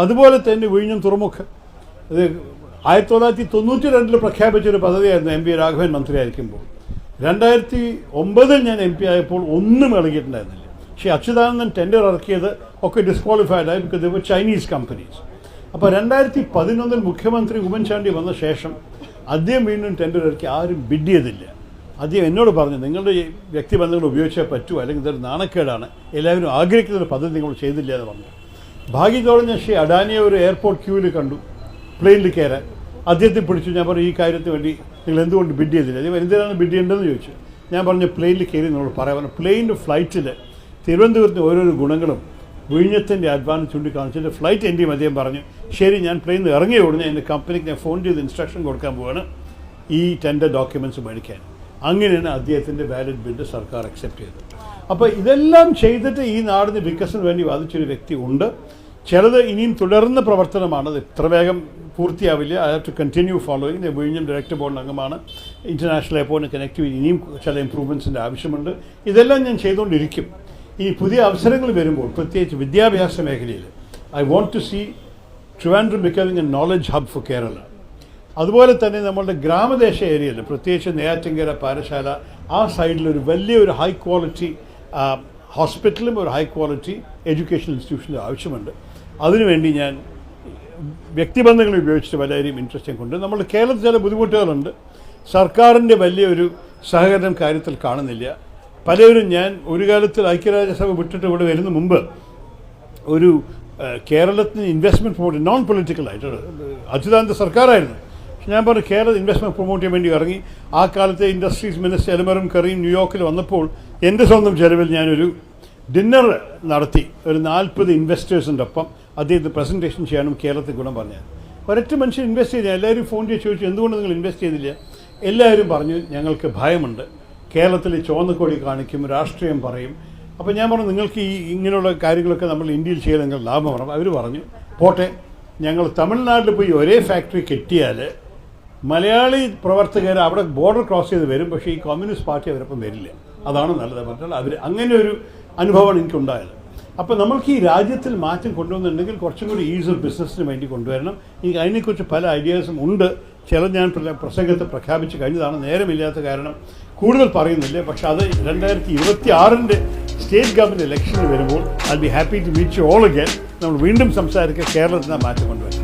അതുപോലെ തന്നെ വിഴിഞ്ഞം തുറമുഖം. അത് ആയിരത്തി തൊള്ളായിരത്തി തൊണ്ണൂറ്റി രണ്ടിൽ പ്രഖ്യാപിച്ചൊരു പദ്ധതിയായിരുന്നു എം പി രാഘവൻ മന്ത്രിയായിരിക്കുമ്പോൾ. രണ്ടായിരത്തി ഒമ്പതിൽ ഞാൻ എം പി ആയപ്പോൾ ഒന്നും ഇളകിയിട്ടുണ്ടായിരുന്നില്ല. പക്ഷേ അച്യുതാനന്ദൻ ടെൻഡർ ഇറക്കിയത് ഒക്കെ ഡിസ്ക്വാളിഫൈഡ് ആയി ബിക്കോസ് ഇവർ ചൈനീസ് കമ്പനീസ് അപ്പോൾ രണ്ടായിരത്തി പതിനൊന്നിൽ മുഖ്യമന്ത്രി ഉമ്മൻചാണ്ടി വന്ന ശേഷം അദ്ദേഹം വീണ്ടും ടെൻഡർ ഇറക്കി ആരും ബിഡ് ചെയ്തില്ല. അദ്ദേഹം എന്നോട് പറഞ്ഞു നിങ്ങളുടെ വ്യക്തിബന്ധങ്ങൾ ഉപയോഗിച്ചേ പറ്റൂ അല്ലെങ്കിൽ ഇതൊരു നാണക്കേടാണ്. എല്ലാവരും ആഗ്രഹിക്കുന്ന ഒരു പദ്ധതി നിങ്ങൾ ചെയ്തില്ല എന്ന് പറഞ്ഞു. ഭാഗ്യത്തോടെ ഞാൻ ശ്രീ അഡാനിയെ ഒരു എയർപോർട്ട് ക്യൂവിൽ കണ്ടു പ്ലെയിനിൽ കയറാൻ. അദ്ദേഹത്തെ പിടിച്ചു. ഞാൻ പറഞ്ഞു ഈ കാര്യത്തിന് വേണ്ടി നിങ്ങൾ എന്തുകൊണ്ട് ബിഡ് ചെയ്തില്ല? അദ്ദേഹം എന്തിനാണ് ബിഡ് ചെയ്യേണ്ടതെന്ന് ചോദിച്ചു. ഞാൻ പറഞ്ഞു പ്ലെയിനിൽ കയറി എന്നോട് പറയാൻ പറഞ്ഞു പ്ലെയിനിന്റെ ഫ്ലൈറ്റിൽ തിരുവനന്തപുരത്തിന് ഓരോരോ ഗുണങ്ങളും വിഴിഞ്ഞത്തിന്റെ അഡ്വാൻസ് ചൂണ്ടിക്കാണിച്ചിട്ട് ഫ്ലൈറ്റ് എന്റെ അദ്ദേഹം പറഞ്ഞു. ശരി ഞാൻ പ്ലെയിനിൽ ഇറങ്ങിയ ഉടനെ എന്റെ കമ്പനിക്ക് ഞാൻ ഫോൺ ചെയ്ത് ഇൻസ്ട്രക്ഷൻ കൊടുക്കാൻ പോവാണ്. ഈ ടെൻഡർ ഡോക്യുമെന്റ്സ് മേടിക്കാൻ. അങ്ങനെയാണ് അദ്ദേഹത്തിന്റെ വാലിഡ് ബിഡ് സർക്കാർ അക്സെപ്റ്റ് ചെയ്തത്. അപ്പോൾ ഇതെല്ലാം ചെയ്തിട്ട് ഈ നാടിന് വികസനം വേണ്ടി വാദിച്ചൊരു വ്യക്തി ഉണ്ട്. ചിലത് ഇനിയും തുടർന്ന പ്രവർത്തനമാണ്. അത് ഇത്ര വേഗം പൂർത്തിയാവില്ല. I have to continue following വിഴിഞ്ഞം ഡയറക്ടർ ബോർഡ് അംഗമാണ്. ഇന്റർനാഷണൽ എയർപോർട്ടിന് കണക്ടിവിറ്റി ഇനിയും ചില ഇമ്പ്രൂവ്മെന്റ്സിന്റെ ആവശ്യമുണ്ട്. ഇതെല്ലാം ഞാൻ ചെയ്തുകൊണ്ടിരിക്കും. ഈ പുതിയ അവസരങ്ങൾ വരുമ്പോൾ പ്രത്യേകിച്ച് വിദ്യാഭ്യാസ മേഖലയിൽ I want to see Trivandrum becoming a knowledge hub for Kerala അതുപോലെ തന്നെ നമ്മളുടെ ഗ്രാമദേശ ഏരിയയിൽ പ്രത്യേകിച്ച് നെയ്യാറ്റിങ്കര പാരശാല ആ സൈഡിൽ ഒരു വലിയൊരു ഹൈ ക്വാളിറ്റി ഹോസ്പിറ്റലും ഒരു ഹൈ ക്വാളിറ്റി എഡ്യൂക്കേഷൻ ഇൻസ്റ്റിറ്റ്യൂഷനും ആവശ്യമുണ്ട്. അതിനുവേണ്ടി ഞാൻ വ്യക്തിബന്ധങ്ങൾ ഉപയോഗിച്ചിട്ട് പലരെയും ഇൻട്രസ്റ്റിംഗ് കൊണ്ട് നമ്മൾ കേരളത്തിൽ ചില ബുദ്ധിമുട്ടുകളുണ്ട്. സർക്കാരിന്റെ വലിയൊരു സഹകരണം കാര്യത്തിൽ കാണുന്നില്ല. പലരും ഞാൻ ഒരു കാലത്തിൽ ഐക്യരാജ്യസഭ വിട്ടിട്ട് ഇവിടെ വരുന്ന മുമ്പ് ഒരു കേരളത്തിന് ഇൻവെസ്റ്റ്മെന്റ് പ്രൊമോട്ട് നോൺ പൊളിറ്റിക്കൽ ആയിട്ട് അച്യുതാനന്ദ സർക്കാരായിരുന്നു. ഞാൻ പറഞ്ഞു കേരള ഇൻവെസ്റ്റ്മെന്റ് പ്രൊമോട്ട് ചെയ്യാൻ വേണ്ടി ഇറങ്ങി. ആ കാലത്തെ ഇൻഡസ്ട്രീസ് മിനിസ്റ്റർ എലമറും കറിയും ന്യൂയോർക്കിൽ വന്നപ്പോൾ എന്റെ സ്വന്തം ചെലവിൽ ഞാനൊരു ഡിന്നർ നടത്തി. ഒരു നാൽപ്പത് ഇൻവെസ്റ്റേഴ്സിന്റെ ഒപ്പം അദ്ദേഹത്തിന് പ്രസന്റേഷൻ ചെയ്യാനും കേരളത്തിൽ ഗുണം പറഞ്ഞത് ഒരൊറ്റ മനുഷ്യൻ ഇൻവെസ്റ്റ് ചെയ്തില്ല എല്ലാവരും ഫോൺ ചെയ്ത് ചോദിച്ചു എന്തുകൊണ്ട് നിങ്ങൾ ഇൻവെസ്റ്റ് ചെയ്തില്ല എല്ലാവരും പറഞ്ഞു ഞങ്ങൾക്ക് ഭയമുണ്ട്. കേരളത്തിൽ ചുവന്നക്കൊടി കാണിക്കും രാഷ്ട്രീയം പറയും. അപ്പോൾ ഞാൻ പറഞ്ഞു നിങ്ങൾക്ക് ഈ ഇങ്ങനെയുള്ള കാര്യങ്ങളൊക്കെ നമ്മൾ ഇന്ത്യയിൽ ചെയ്യാൻ നിങ്ങൾ ലാഭം പറഞ്ഞു അവർ പറഞ്ഞു പോട്ടെ. ഞങ്ങൾ തമിഴ്നാട്ടിൽ പോയി ഒരേ ഫാക്ടറി കെട്ടിയാൽ മലയാളി പ്രവർത്തകർ അവിടെ ബോർഡർ ക്രോസ് ചെയ്ത് വരും പക്ഷേ ഈ കമ്മ്യൂണിസ്റ്റ് പാർട്ടി അവരൊപ്പം വരില്ല. അതാണ് നല്ലത്. മറ്റുള്ള അവർ അങ്ങനെ ഒരു അനുഭവമാണ് എനിക്കുണ്ടായത്. അപ്പോൾ നമ്മൾക്ക് ഈ രാജ്യത്തിൽ മാറ്റം കൊണ്ടുവന്നിട്ടുണ്ടെങ്കിൽ കുറച്ചും കൂടി ഈസ് ഓഫ് ബിസിനസ്സിന് വേണ്ടി കൊണ്ടുവരണം. എനിക്ക് അതിനെക്കുറിച്ച് പല ഐഡിയാസും ഉണ്ട്. ചില ഞാൻ പ്രസംഗത്തെ പ്രഖ്യാപിച്ച് കഴിഞ്ഞതാണ്. നേരമില്ലാത്ത കാരണം കൂടുതൽ പറയുന്നില്ല. പക്ഷെ അത് രണ്ടായിരത്തി ഇരുപത്തി ആറിന്റെ സ്റ്റേറ്റ് ഗവൺമെന്റ് ഇലക്ഷന് വരുമ്പോൾ I be happy to meet you all again നമ്മൾ വീണ്ടും സംസാരിക്കുക. കേരളത്തിൽ മാറ്റം കൊണ്ടുവരണം